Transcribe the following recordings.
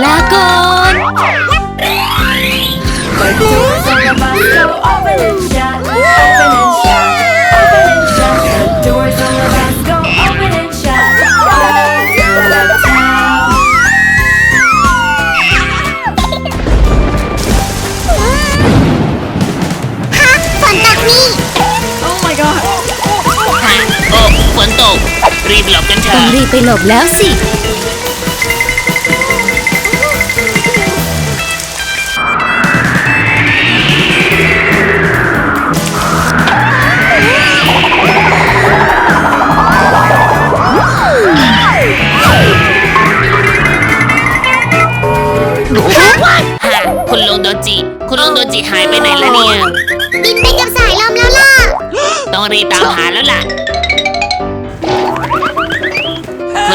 แล้วก่อน รีบหลบกันเถต้ออะงรีบไปหลบแล้วสิ ฮะคุณลุงโดจิ คุณลุงโดจิหายไปไหนแล้วเนี่ย บินไปกับสายลมแล้วล่ะ ต้องรีบตามหาแล้วล่ะ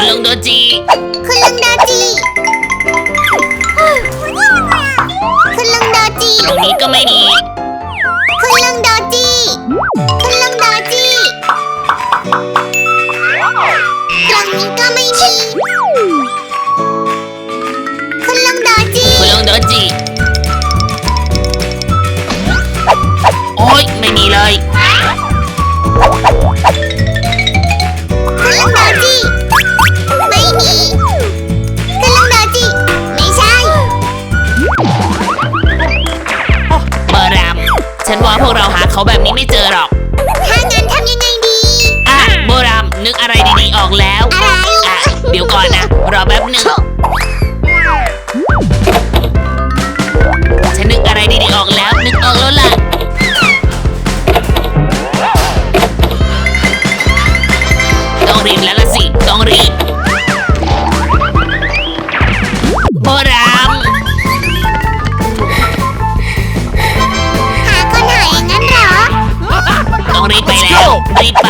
คุณลุงโดจิ คุณลุงโดจิคุณลุงโดจิตรงนี้ก็ไม่มีคุณลุงโดจิคุณลุงโดจิตรงนี้ก็ไม่มี หนึ่งฉันนึกอะไรดีๆออกแล้ว นึกออกแล้วล่ะต้องรีบแล้วล่ะสิ ต้องรีบโบรามหาคนหายอย่างนั้นเหรอ ต้องรีบไปแล้ว รีบไป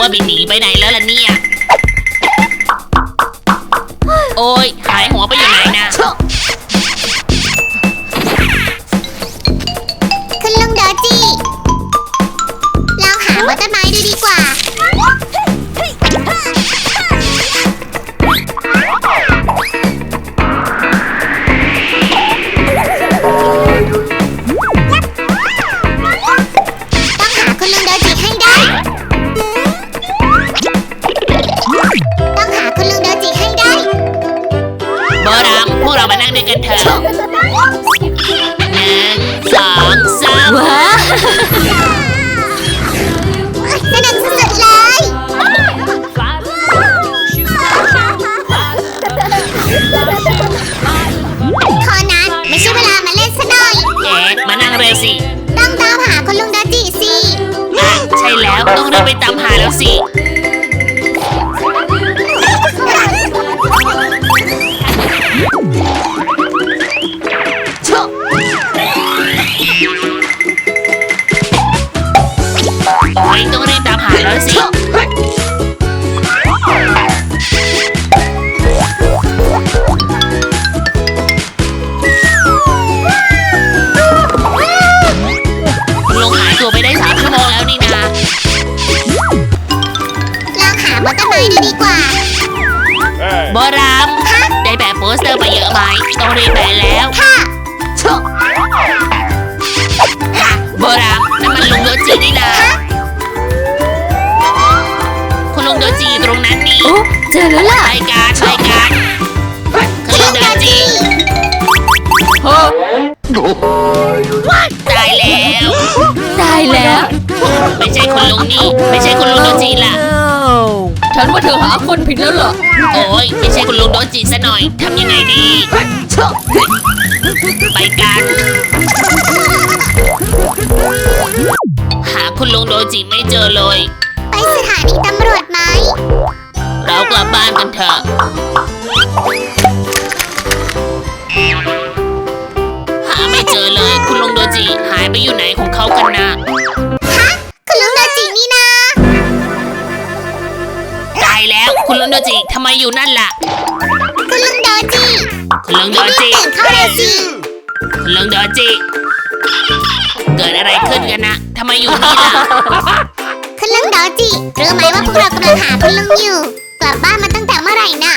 ว่าบินหนีไปไหนแล้วล่ะเนี่ย ต้องรีบไปตามหาแล้วสิโอ้ยต้องรีบตามหาแล้วสิ เตอร์ไปเยอะไหมต้องรีบแปะแล้วค่ะโบรามนั่นมันลุงโดจีนี่นาคุณลุงโดจีอยู่ตรงนั้นนี่โอ้เจอแล้วล่ะรายการรายการคุณลุงโดจีโอ้ตายแล้ว ตายแล้ว ไม่ใช่คุณลุงนี่ ไม่ใช่คุณลุงโดจีล่ะฉันว่าเธ อหาคนผิดแล้วเหรอ โอ้ยไม่ใช่คุณลุงโดจีซะหน่อยทำยังไงดี ไปกัน หาคุณลุงโดจิไม่เจอเลย ไปสถานีตำรวจไหม เรากลับบ้านกันเถอะ โดจิทำไมอยู่นั่นล่ะ คุณลุงโดจิคุณลุงโดรีบจิตื่นเข้าเลยสิคุณลุงโดจิ เกิดอะไรขึ้นกันนะทำไมอยู่นี่ล่ะ คุณลุงโดจิรู้ไหมว่าพวกเรากำลังหาคุณลุงอยู่ กลับบ้านมาตั้งแต่เมื่อไหร่น่ะ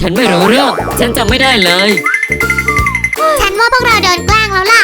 ฉันไม่รู้เรื่อง ฉันจำไม่ได้เลย ฉันว่าพวกเราโดนแกล้งแล้วล่ะ